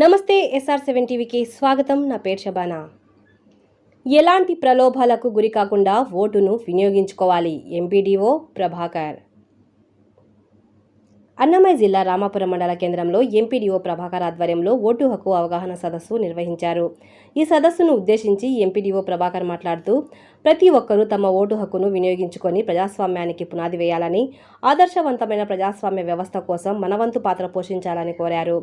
నమస్తే SR seven టీవీకి స్వాగతం. నా పేరు షబానా ఎలాంటి ప్రలోభాలకు గురి కాకుండా ఓటును వినియోగించుకోవాలి. ఎంపీడీఓ ప్రభాకర్. అన్నమయ్య జిల్లా రామాపురం మండల కేంద్రంలో ఎంపీడీఓ ప్రభాకర్ ఆధ్వర్యంలో ఓటు హక్కు అవగాహన సదస్సు నిర్వహించారు. ఈ సదస్సును ఉద్దేశించి ఎంపీడీఓ ప్రభాకర్ మాట్లాడుతూ ప్రతి ఒక్కరూ తమ ఓటు హక్కును వినియోగించుకొని ప్రజాస్వామ్యానికి పునాది వేయాలని ఆదర్శవంతమైన ప్రజాస్వామ్య వ్యవస్థ కోసం మనవంతు పాత్ర పోషించాలని కోరారు.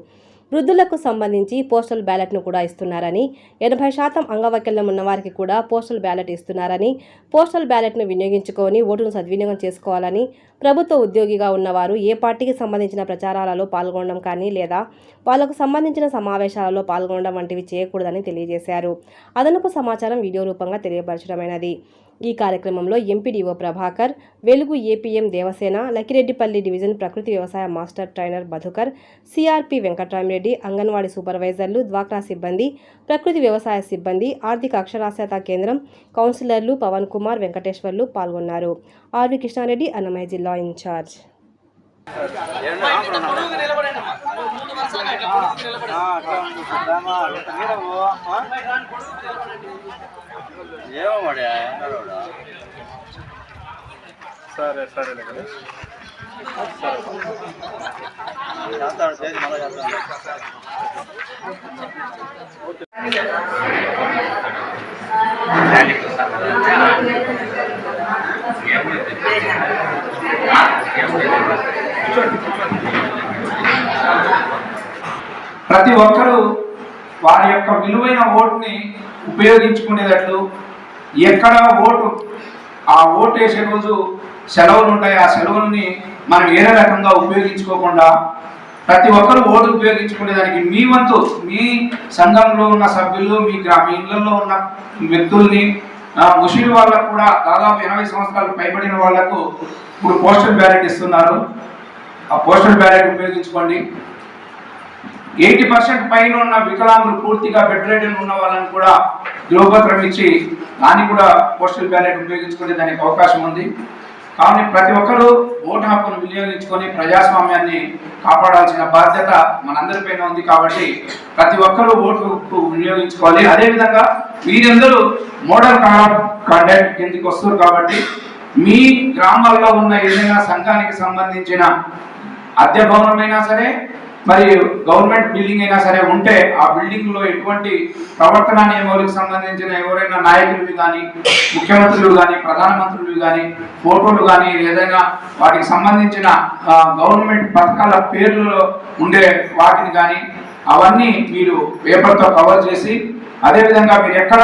వృద్ధులకు సంబంధించి పోస్టల్ బ్యాలెట్ను కూడా ఇస్తున్నారని ఎనభై శాతం అంగవైకల్యం ఉన్నవారికి కూడా పోస్టల్ బ్యాలెట్ ఇస్తున్నారని పోస్టల్ బ్యాలెట్ను వినియోగించుకొని ఓటును సద్వినియోగం చేసుకోవాలని ప్రభుత్వ ఉద్యోగిగా ఉన్నవారు ఏ పార్టీకి సంబంధించిన ప్రచారాలలో పాల్గొనడం కానీ లేదా వాళ్ళకు సంబంధించిన సమావేశాలలో పాల్గొనడం వంటివి చేయకూడదని తెలియజేశారు. అదనపు సమాచారం వీడియో రూపంగా తెలియపరచడమైనది. ఈ కార్యక్రమంలో ఎంపీడీఓ ప్రభాకర్ వెలుగు ఏపీఎం దేవసేన లకిరెడ్డిపల్లి డివిజన్ ప్రకృతి వ్యవసాయ master trainer Madhukar CRP Venkatarami Reddy anganwadi సూపర్వైజర్లు డ్వాక్రా సిబ్బంది ప్రకృతి వ్యవసాయ సిబ్బంది ఆర్థిక అక్షరాస్యత కేంద్రం కౌన్సిలర్లు పవన్ కుమార్ వెంకటేశ్వర్లు పాల్గొన్నారు. ఆర్వి కృష్ణారెడ్డి అన్నమయ్య జిల్లా ఇన్ఛార్జ్. ఏమో మరి ఎండలోడా సరే సరేలే కదా చేస్తాడు చేసి మళ్ళీ చేస్తాడు ప్రతి ఒక్కరూ వారి యొక్క విలువైన ఓటుని ఉపయోగించుకునేటట్లు ఎక్కడ ఓటు ఆ ఓటు వేసే రోజు సెలవులు ఉంటాయి. ఆ సెలవుల్ని మనం వేరే రకంగా ఉపయోగించుకోకుండా ప్రతి ఒక్కరు ఓటు ఉపయోగించుకునేదానికి మీ వంతు మీ సంఘంలో ఉన్న సభ్యులు మీ గ్రామ ఇళ్ళలో ఉన్న వ్యక్తుల్ని ఆ, వాళ్ళకు కూడా దాదాపు ఎనభై సంవత్సరాలు పైబడిన వాళ్ళకు ఇప్పుడు పోస్టల్ బ్యాలెట్ ఇస్తున్నారు. ఆ పోస్టల్ బ్యాలెట్ ఉపయోగించుకోండి. ఎయిటీ పర్సెంట్ పైన ఉన్న వికలాంగులు పూర్తిగా బెడ్ రేటెడ్ ఉన్న వాళ్ళని కూడా ధ్రువపత్రం ఇచ్చి దాన్ని కూడా పోస్టల్ బ్యాలెట్ ఉపయోగించుకునే దానికి అవకాశం ఉంది. కానీ ప్రతి ఒక్కరూ ఓటు హక్కును వినియోగించుకొని ప్రజాస్వామ్యాన్ని కాపాడాల్సిన బాధ్యత మనందరిపైన ఉంది కాబట్టి ప్రతి ఒక్కరూ ఓటు హక్కు వినియోగించుకోవాలి. అదేవిధంగా మీరందరూ మోడల్ కాంటాక్ట్ కిందకి వస్తారు కాబట్టి మీ గ్రామాల్లో ఉన్న ఏదైనా సంఘానికి సంబంధించిన అద్దె భవనమైనా సరే మరి గవర్నమెంట్ బిల్డింగ్ అయినా సరే ఉంటే ఆ బిల్డింగ్లో ఎటువంటి ప్రవర్తన నియమావళికి సంబంధించిన ఎవరైనా నాయకులు కానీ ముఖ్యమంత్రులు కానీ ప్రధానమంత్రులు కానీ ఫోటోలు కానీ ఏదైనా వాటికి సంబంధించిన గవర్నమెంట్ పథకాల పేర్లలో ఉండే వాటిని కానీ అవన్నీ మీరు పేపర్తో కవర్ చేసి అదేవిధంగా మీరు ఎక్కడ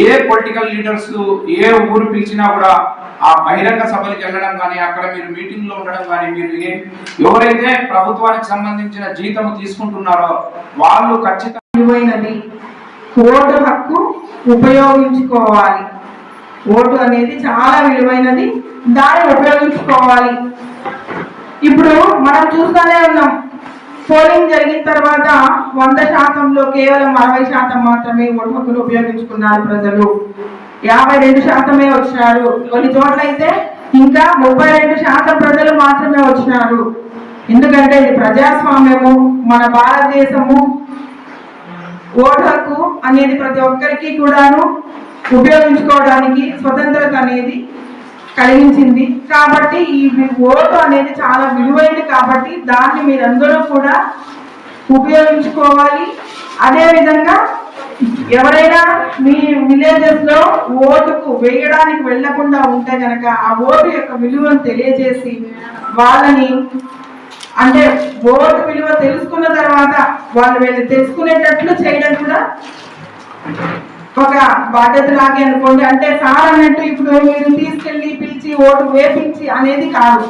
ఏ పొలిటికల్ లీడర్స్ ఏ ఊరు పిలిచినా కూడా ఆ బహిరంగ సభలకు వెళ్ళడం కానీ అక్కడ మీరు మీటింగ్లో ఉండడం కానీ మీరు ఎవరైతే ప్రభుత్వానికి సంబంధించిన జీతం తీసుకుంటున్నారో వాళ్ళు ఖచ్చితంగా విలువైనది ఓటు హక్కు ఉపయోగించుకోవాలి. ఓటు అనేది చాలా విలువైనది దాన్ని ఉపయోగించుకోవాలి. ఇప్పుడు మనం చూస్తూనే ఉన్నాం పోలింగ్ జరిగిన తర్వాత వంద శాతంలో కేవలం అరవై శాతం మాత్రమే ఓటు హక్కును ఉపయోగించుకున్నారు ప్రజలు. యాభై రెండు శాతమే వచ్చినారు. కొన్ని చోట్ల అయితే ఇంకా ముప్పై రెండు శాతం ప్రజలు మాత్రమే వచ్చినారు. ఎందుకంటే ఇది ప్రజాస్వామ్యము మన భారతదేశము ఓటు హక్కు అనేది ప్రతి ఒక్కరికి కూడాను ఉపయోగించుకోవడానికి స్వతంత్రత అనేది కలిగించింది. కాబట్టి ఈ ఓటు అనేది చాలా విలువైనది కాబట్టి దాన్ని మీరందరూ కూడా ఉపయోగించుకోవాలి. అదేవిధంగా ఎవరైనా మీ విలేజెస్లో ఓటుకు వేయడానికి వెళ్ళకుండా ఉంటే గనక ఆ ఓటు యొక్క విలువను తెలియజేసి వాళ్ళని అంటే ఓటు విలువ తెలుసుకున్న తర్వాత వాళ్ళు వెళ్ళి తెలుసుకునేటట్లు చేయడం కూడా ఒక బాధ్యత లాగే అనుకోండి. అంటే సార్ అన్నట్టు ఇప్పుడు మీరు తీసుకెళ్ళి పిలిచి ఓటు వేపించి అనేది కాదు.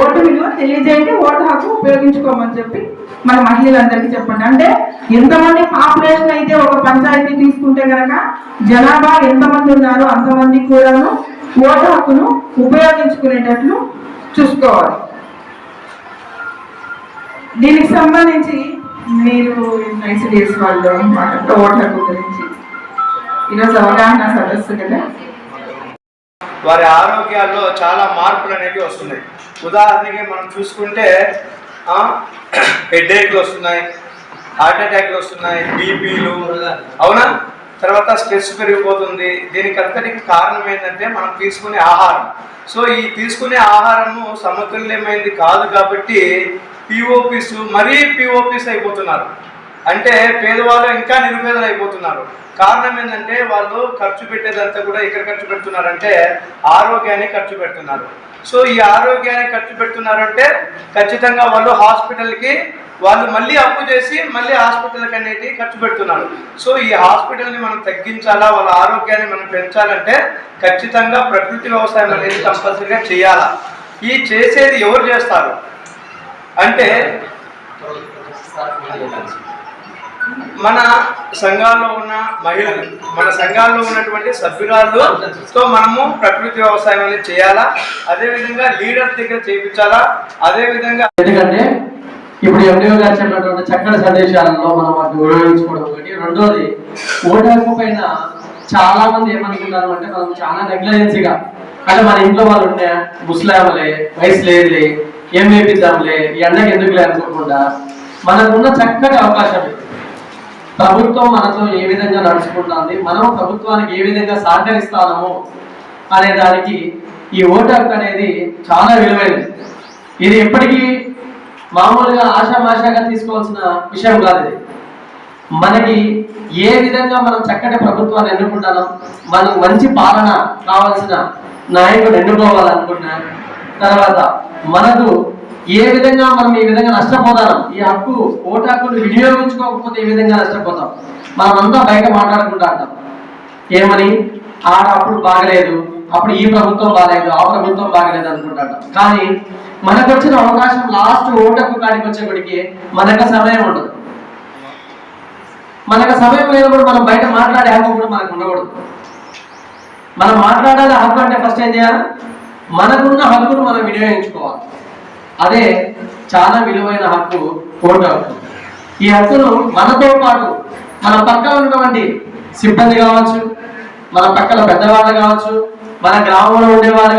ఓటు విలువ తెలియజేయండి ఓటు హక్కు ఉపయోగించుకోమని చెప్పి మన మహిళలందరికీ చెప్పండి. అంటే ఎంతమంది పాపులేషన్ అయితే ఒక పంచాయతీ తీసుకుంటే గనక జనాభా ఎంతమంది ఉన్నారో అంతమంది కూడాను ఓటు హక్కును ఉపయోగించుకునేటట్లు చూసుకోవాలి. దీనికి సంబంధించి మీరు ఐసిడిఎస్ వాళ్ళు మాట్లాడుతూ ఓటు హక్కు గురించి ఈరోజు అవగాహన సదస్సు కదా? వారి ఆరోగ్యాల్లో చాలా మార్పులు అనేవి వస్తున్నాయి. ఉదాహరణకి మనం చూసుకుంటే హెడేక్లు వస్తున్నాయి హార్ట్ అటాక్లు వస్తున్నాయి బీపీలు అవునా? తర్వాత స్ట్రెస్ పెరిగిపోతుంది. దీనికి అంతటికి కారణం ఏంటంటే మనం తీసుకునే ఆహారం. సో ఈ తీసుకునే ఆహారము సమతుల్యమైంది కాదు కాబట్టి పిఓపిస్ మరీ పిఓపిస్ అయిపోతున్నారు. అంటే పేదవాళ్ళు ఇంకా నిరుపేదలు అయిపోతున్నారు కారణం ఏంటంటే వాళ్ళు ఖర్చు పెట్టేదంతా కూడా ఎక్కడ ఖర్చు పెడుతున్నారంటే ఆరోగ్యాన్ని ఖర్చు పెడుతున్నారు సో ఈ ఆరోగ్యాన్ని ఖర్చు పెడుతున్నారంటే ఖచ్చితంగా వాళ్ళు హాస్పిటల్కి వాళ్ళు మళ్ళీ అప్పు చేసి మళ్ళీ హాస్పిటల్కి అనేది ఖర్చు పెడుతున్నారు సో ఈ హాస్పిటల్ని మనం తగ్గించాలా వాళ్ళ ఆరోగ్యాన్ని మనం పెంచాలంటే ఖచ్చితంగా ప్రకృతి వ్యవసాయం అనేది కంపల్సరీగా చేయాలా ఈ చేసేది ఎవరు చేస్తారు అంటే మన సంఘాల్లో ఉన్న మహిళలు మన సంఘాల్లో ఉన్నటువంటి సభ్యురాలతో మనము ప్రకృతి వ్యవసాయం అనేది చేయాలా? అదేవిధంగా లీడర్స్ దగ్గర చేయించాలా? అదేవిధంగా ఎందుకంటే ఇప్పుడు ఎండిఓ గారు చెప్పినటువంటి చక్కటి సందేశాలలో మనం వాటిని ఉపయోగించుకోవడం ఒకటి. రెండోది ఓటాకు పైన చాలా మంది ఏమనుకున్నారు అంటే మనం చాలా నెగ్లజెన్సీగా అంటే మన ఇంట్లో వాళ్ళు ఉండే ముస్లాంలే వయసు లేదులే ఏం వేపిద్దాంలే ఈ ఎండకి ఎందుకులే అనుకోకుండా మనకున్న చక్కటి అవకాశం ఇది. ప్రభుత్వం మనతో ఏ విధంగా నడుచుకుంటుంది? మనం ప్రభుత్వానికి ఏ విధంగా సహకరిస్తాము? అనే దానికి ఈ ఓటు హక్కు అనేది చాలా విలువైనది. ఇది ఎప్పటికీ మామూలుగా ఆషామాషాగా తీసుకోవాల్సిన విషయం కాదు ఇది. మనకి ఏ విధంగా మనం చక్కటి ప్రభుత్వాన్ని ఎన్నుకుంటాం మనకు మంచి పాలన కావాల్సిన నాయకుడు ఎన్నుకోవాలనుకుంటున్నాను తర్వాత మనకు ఏ విధంగా మనం ఈ విధంగా నష్టపోతాం ఈ హక్కు ఓటు హక్కును వినియోగించుకోకపోతే ఏ విధంగా నష్టపోతాం. మనమంతా బయట మాట్లాడుకుంటా అంటాం ఏమని? ఆడ అప్పుడు బాగలేదు అప్పుడు ఈ ప్రభుత్వం బాగలేదు ఆ ప్రభుత్వం బాగలేదు అనుకుంటాడు కానీ మనకు వచ్చిన అవకాశం లాస్ట్ ఓటకు కాడికి వచ్చేప్పటికి మనకు సమయం ఉండదు. మనకు సమయం లేనప్పుడు మనం బయట మాట్లాడే హక్కు కూడా మనకు ఉండకూడదు. మనం మాట్లాడాలి హక్కు అంటే ఫస్ట్ ఏం చేయాలి? మనకున్న హక్కును మనం వినియోగించుకోవాలి. అదే చాలా విలువైన హక్కు ఓటు హక్కు ఈ హక్కును మనతో పాటు మన పక్కన ఉన్నటువంటి సిబ్బంది కావచ్చు మన పక్కన పెద్దవాళ్ళు కావచ్చు మన గ్రామంలో ఉండేవాళ్ళు